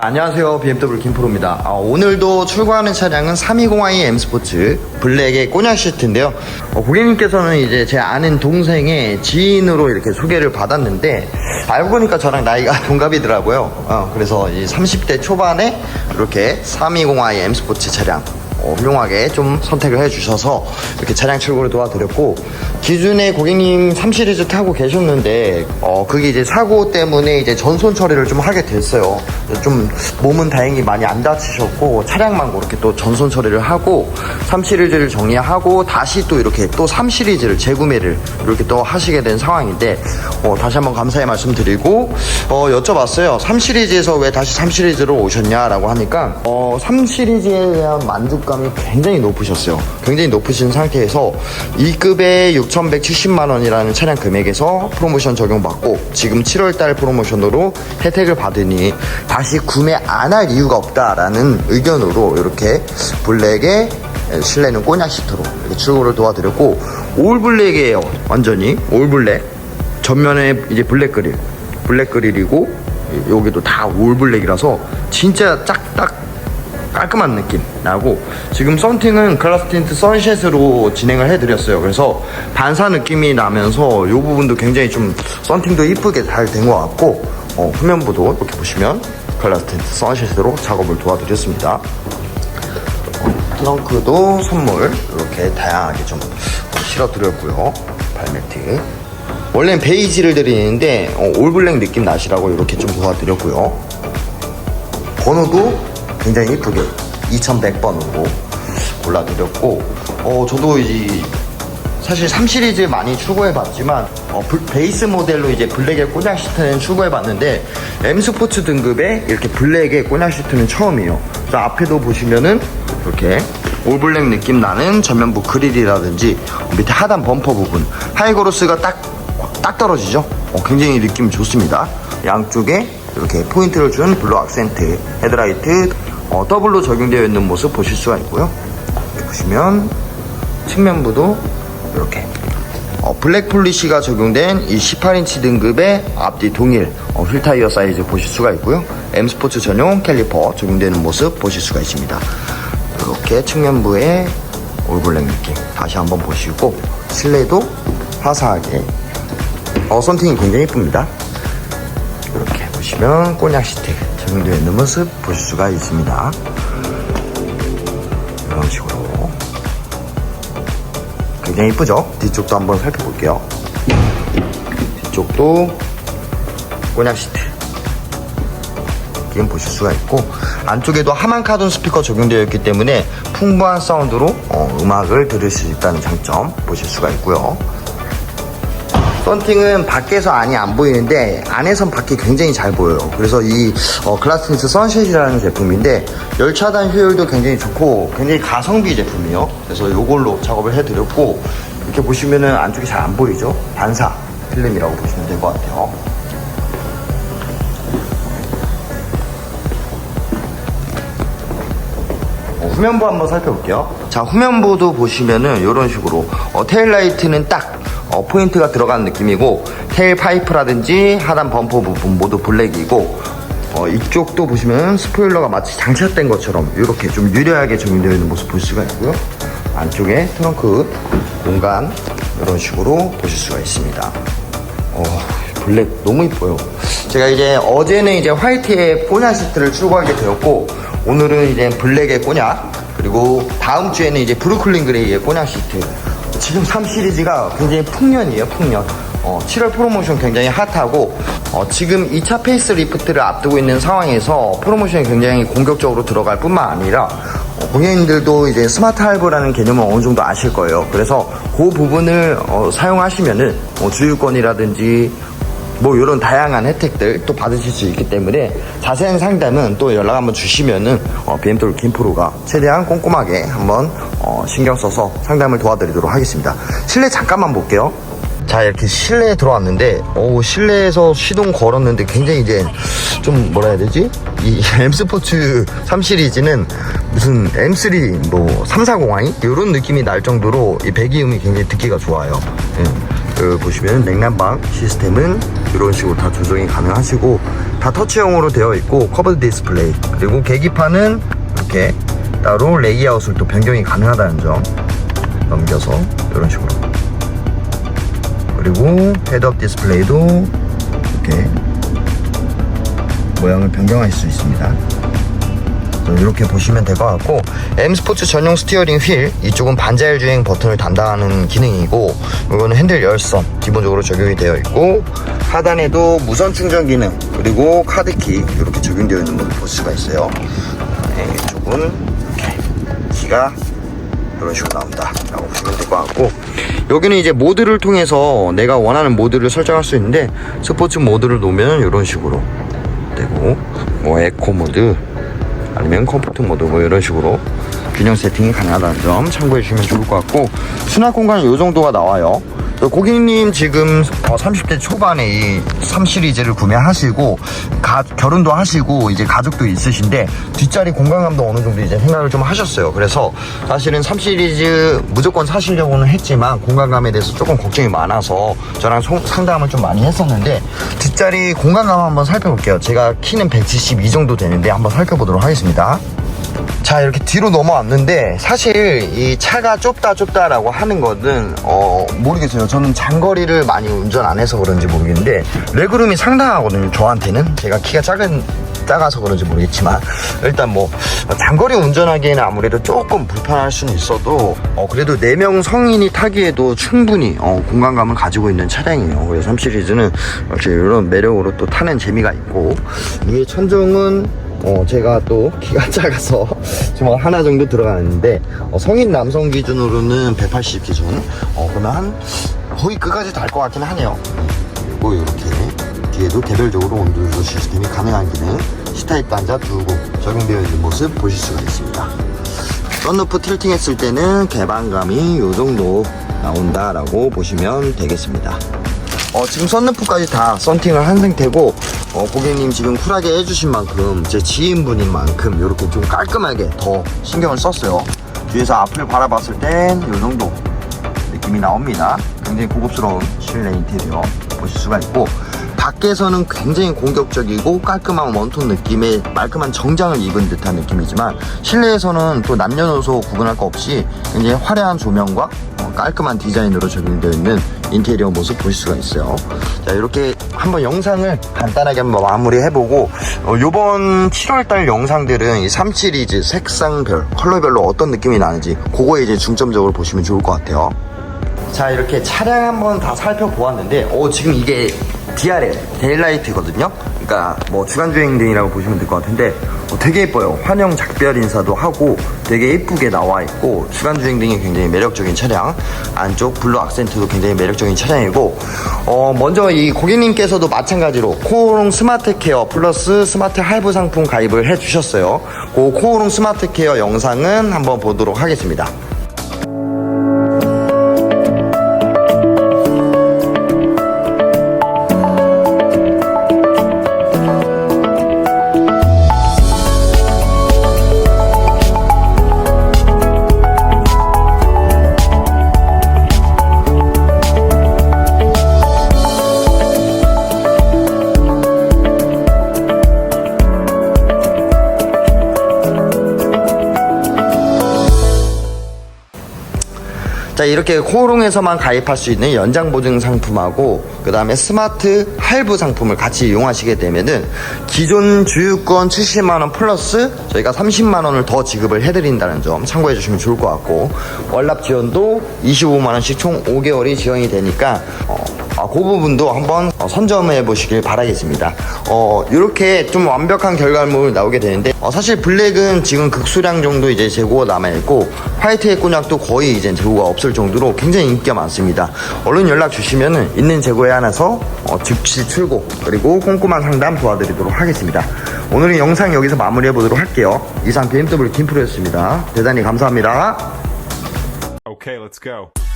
안녕하세요. BMW 김프로입니다. 아, 오늘도 출고하는 차량은 320i M 스포츠 블랙의 꼬냑 시트인데요. 어, 고객님께서는 이제 제 아는 동생의 지인으로 이렇게 소개를 받았는데 알고 보니까 저랑 나이가 동갑이더라고요. 어, 그래서 이 30대 초반에 이렇게 320i M 스포츠 차량 어, 훌륭하게 좀 선택을 해주셔서 이렇게 차량 출고를 도와드렸고 기존에 고객님 3 시리즈 타고 계셨는데 어, 그게 이제 사고 때문에 이제 전손 처리를 좀 하게 됐어요. 좀 몸은 다행히 많이 안 다치셨고 차량만 그렇게 또 전손 처리를 하고 3 시리즈를 정리하고 다시 또 이렇게 또 3 시리즈를 재구매를 이렇게 또 하시게 된 상황인데 어, 다시 한번 감사의 말씀 드리고 어, 여쭤봤어요. 3 시리즈에서 왜 다시 3 시리즈로 오셨냐라고 하니까 어, 3 시리즈에 대한 만족감 이 굉장히 높으셨어요. 굉장히 높으신 상태에서 2급에 6,170만 원이라는 차량 금액에서 프로모션 적용받고 지금 7월달 프로모션으로 혜택을 받으니 다시 구매 안 할 이유가 없다라는 의견으로 이렇게 블랙의 실내는 꼬냑 시트로 출고를 도와드렸고 올 블랙이에요. 완전히 올 블랙. 전면에 이제 블랙 그릴, 블랙 그릴이고 여기도 다 올 블랙이라서 진짜 짝딱 깔끔한 느낌 나고 지금 썬팅은 클라스 틴트 선셋으로 진행을 해드렸어요. 그래서 반사 느낌이 나면서 이 부분도 굉장히 좀 썬팅도 이쁘게 잘 된 것 같고 어, 후면부도 이렇게 보시면 클라스 틴트 선셋으로 작업을 도와드렸습니다. 트렁크도 선물 이렇게 다양하게 좀 실어드렸고요. 발매트. 원래는 베이지를 드리는데 어, 올블랙 느낌 나시라고 이렇게 좀 도와드렸고요. 번호도 굉장히 이쁘게 2100번으로 골라드렸고 어 저도 이제 사실 3 시리즈 많이 출고해봤지만 어, 불- 베이스 모델로 이제 블랙의 꼬냑 시트는 출고해봤는데 M 스포츠 등급의 이렇게 블랙의 꼬냑 시트는 처음이에요. 그래서 앞에도 보시면은 이렇게 올블랙 느낌 나는 전면부 그릴이라든지 어, 밑에 하단 범퍼 부분 하이그로스가 딱, 딱 떨어지죠. 어, 굉장히 느낌 좋습니다. 양쪽에 이렇게 포인트를 준 블루 악센트 헤드라이트 어, 더블로 적용되어 있는 모습 보실 수가 있고요. 보시면 측면부도 이렇게 어, 블랙 폴리시가 적용된 이 18인치 등급의 앞뒤 동일 어, 휠 타이어 사이즈 보실 수가 있고요. M 스포츠 전용 캘리퍼 적용되는 모습 보실 수가 있습니다. 이렇게 측면부의 올블랙 느낌 다시 한번 보시고 실내도 화사하게 어, 썬팅이 굉장히 이쁩니다. 보시면 꼬냑 시트 적용되어 있는 모습 보실 수가 있습니다. 이런 식으로 굉장히 이쁘죠? 뒤쪽도 한번 살펴볼게요. 뒤쪽도 꼬냑 시트 느낌 보실 수가 있고 안쪽에도 하만 카돈 스피커 적용되어 있기 때문에 풍부한 사운드로 어, 음악을 들을 수 있다는 장점 보실 수가 있고요. 썬팅은 밖에서 안이 안 보이는데 안에선 밖이 굉장히 잘 보여요. 그래서 이 어, 글라스니스 선셋이라는 제품인데 열 차단 효율도 굉장히 좋고 굉장히 가성비 제품이에요. 그래서 이걸로 작업을 해드렸고 이렇게 보시면은 안쪽이 잘 안 보이죠? 반사 필름이라고 보시면 될 것 같아요. 어, 후면부 한번 살펴볼게요. 자, 후면부도 보시면은 이런 식으로 어, 테일라이트는 딱 어, 포인트가 들어간 느낌이고 테일 파이프라든지 하단 범퍼 부분 모두 블랙이고 어, 이쪽도 보시면 스포일러가 마치 장착된 것처럼 이렇게 좀 유려하게 적용되어 있는 모습 보실 수가 있고요. 안쪽에 트렁크 공간 이런 식으로 보실 수가 있습니다. 어, 블랙 너무 이뻐요. 제가 이제 어제는 이제 화이트의 꼬냑 시트를 출고하게 되었고 오늘은 이제 블랙의 꼬냑 그리고 다음 주에는 이제 브루클린 그레이의 꼬냑 시트. 지금 3 시리즈가 굉장히 풍년이에요, 풍년. 어, 7월 프로모션 굉장히 핫하고 어, 지금 2차 페이스 리프트를 앞두고 있는 상황에서 프로모션이 굉장히 공격적으로 들어갈 뿐만 아니라 어, 고객님들도 이제 스마트 할부라는 개념을 어느 정도 아실 거예요. 그래서 그 부분을 어, 사용하시면은 뭐 주유권이라든지 뭐 이런 다양한 혜택들 또 받으실 수 있기 때문에 자세한 상담은 또 연락 한번 주시면은 어, BMW 김프로가 최대한 꼼꼼하게 한번 어, 신경 써서 상담을 도와드리도록 하겠습니다. 실내 잠깐만 볼게요. 자 이렇게 실내에 들어왔는데 오 실내에서 시동 걸었는데 굉장히 이제 좀 뭐라 해야 되지 이 M 스포츠 3 시리즈는 무슨 M3 뭐 340i 이런 느낌이 날 정도로 이 배기음이 굉장히 듣기가 좋아요 예. 여기 보시면 냉난방 시스템은 이런 식으로 다 조정이 가능하시고 다 터치형으로 되어 있고 커브 디스플레이 그리고 계기판은 이렇게 따로 레이아웃을 또 변경이 가능하다는 점 넘겨서 이런 식으로 그리고 헤드업 디스플레이도 이렇게 모양을 변경할 수 있습니다. 이렇게 보시면 될 것 같고 M 스포츠 전용 스티어링 휠 이쪽은 반자율 주행 버튼을 담당하는 기능이고 이거는 핸들 열선 기본적으로 적용이 되어 있고 하단에도 무선 충전 기능 그리고 카드키 이렇게 적용되어 있는 것을 볼 수가 있어요. 네, 이쪽은 이렇게 키가 이런 식으로 나온다 라고 보시면 될 것 같고 여기는 이제 모드를 통해서 내가 원하는 모드를 설정할 수 있는데 스포츠 모드를 놓으면 이런 식으로 되고 뭐 에코 모드 아니면 컴포트 모드 뭐 이런 식으로 균형 세팅이 가능하다는 점 참고해 주시면 좋을 것 같고 수납 공간이 이 정도가 나와요. 또 고객님 지금 어, 30대 초반에 이 3 시리즈를 구매하시고 가- 결혼도 하시고 이제 가족도 있으신데 뒷자리 공간감도 어느 정도 이제 생각을 좀 하셨어요. 그래서 사실은 3 시리즈 무조건 사시려고는 했지만 공간감에 대해서 조금 걱정이 많아서 저랑 송- 상담을 좀 많이 했었는데 뒷자리 공간감 한번 살펴볼게요. 제가 키는 172 정도 되는데 한번 살펴보도록 하겠습니다. 자 이렇게 뒤로 넘어왔는데 사실 이 차가 좁다 좁다라고 하는 거는 어 모르겠어요. 저는 장거리를 많이 운전 안 해서 그런지 모르겠는데 레그룸이 상당하거든요 저한테는. 제가 키가 작은 작아서 그런지 모르겠지만. 일단 뭐 장거리 운전하기에는 아무래도 조금 불편할 수는 있어도 어 그래도 4명 성인이 타기에도 충분히 어 공간감을 가지고 있는 차량이에요. 그래서 3 시리즈는 역시 이런 매력으로 또 타는 재미가 있고. 위에 천정은 어, 제가 또 키가 작아서 좀 하나 정도 들어가는데 어, 성인 남성 기준으로는 180 기준. 어, 그러면 한 거의 끝까지 달 것 같긴 하네요. 그리고 이렇게 뒤에도 개별적으로 온도 조절 시스템이 가능한 기능 C타입 단자 두고 적용되어 있는 모습 보실 수가 있습니다. 썬루프 틸팅 했을 때는 개방감이 이 정도 나온다라고 보시면 되겠습니다. 어, 지금 썬루프까지 다 썬팅을 한 상태고 어, 고객님 지금 쿨하게 해주신 만큼 제 지인분인 만큼 이렇게 좀 깔끔하게 더 신경을 썼어요. 뒤에서 앞을 바라봤을 땐 이 정도 느낌이 나옵니다. 굉장히 고급스러운 실내 인테리어 보실 수가 있고 밖에서는 굉장히 공격적이고 깔끔한 원톤 느낌의 말끔한 정장을 입은 듯한 느낌이지만 실내에서는 또 남녀노소 구분할 거 없이 굉장히 화려한 조명과 어, 깔끔한 디자인으로 적용되어 있는 인테리어 모습 보실 수가 있어요. 자, 이렇게 한번 영상을 간단하게 한번 마무리해보고, 어, 요번 7월달 영상들은 이 3 시리즈 색상별, 컬러별로 어떤 느낌이 나는지, 그거에 이제 중점적으로 보시면 좋을 것 같아요. 자, 이렇게 차량 한번 다 살펴보았는데, 어, 지금 이게 DRL, 데일라이트거든요? 그러니까 뭐 주간 주행 등이라고 보시면 될 것 같은데, 어, 되게 예뻐요. 환영 작별 인사도 하고 되게 예쁘게 나와 있고 주간 주행 등이 굉장히 매력적인 차량 안쪽 블루 악센트도 굉장히 매력적인 차량이고 어 먼저 이 고객님께서도 마찬가지로 코오롱 스마트 케어 플러스 스마트 할부 상품 가입을 해 주셨어요. 그 코오롱 스마트 케어 영상은 한번 보도록 하겠습니다. 자 이렇게 코오롱에서만 가입할 수 있는 연장 보증 상품하고 그 다음에 스마트 할부 상품을 같이 이용하시게 되면은 기존 주유권 70만원 플러스 저희가 30만원을 더 지급을 해드린다는 점 참고해 주시면 좋을 것 같고 월납 지원도 25만원씩 총 5개월이 지원이 되니까 어, 아, 그 부분도 한번 어, 선점해 보시길 바라겠습니다. 어, 이렇게 좀 완벽한 결과물 나오게 되는데, 어, 사실 블랙은 지금 극수량 정도 이제 재고가 남아 있고, 화이트의 곤약도 거의 이제 재고가 없을 정도로 굉장히 인기가 많습니다. 얼른 연락 주시면은 있는 재고에 한해서 어, 즉시 출고, 그리고 꼼꼼한 상담 도와드리도록 하겠습니다. 오늘은 영상 여기서 마무리해 보도록 할게요. 이상 BMW 김프로였습니다. 대단히 감사합니다. Okay, let's.